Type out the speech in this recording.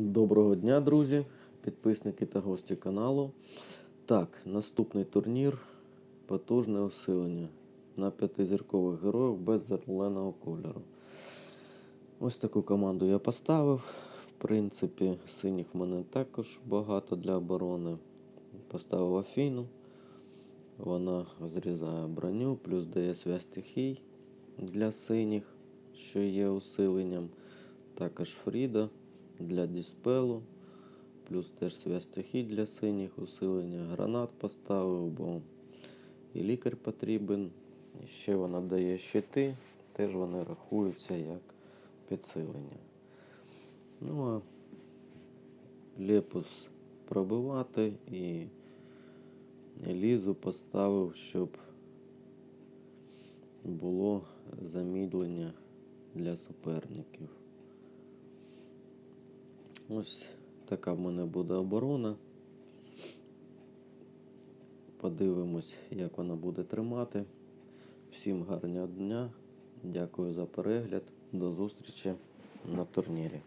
Доброго дня, друзі, підписники та гості каналу. Так, наступний турнір потужне усилення на п'ятизіркових героїв без зеленого кольору. Ось таку команду я поставив. В принципі, синіх в мене також багато для оборони. Поставив Афіну. Вона зрізає броню, плюс дає связь стихій для синіх, що є усиленням. Також Фріда для диспелу. Плюс теж связь для синіх, усилення гранат поставив, бо і лікар потрібен. І ще вона дає щити, теж вони рахуються як підсилення. Ну а лепус пробивати і лізу поставив, щоб було замідлення для суперників. Ось така в мене буде оборона. Подивимось, як вона буде тримати. Всім гарного дня. Дякую за перегляд. До зустрічі на турнірі.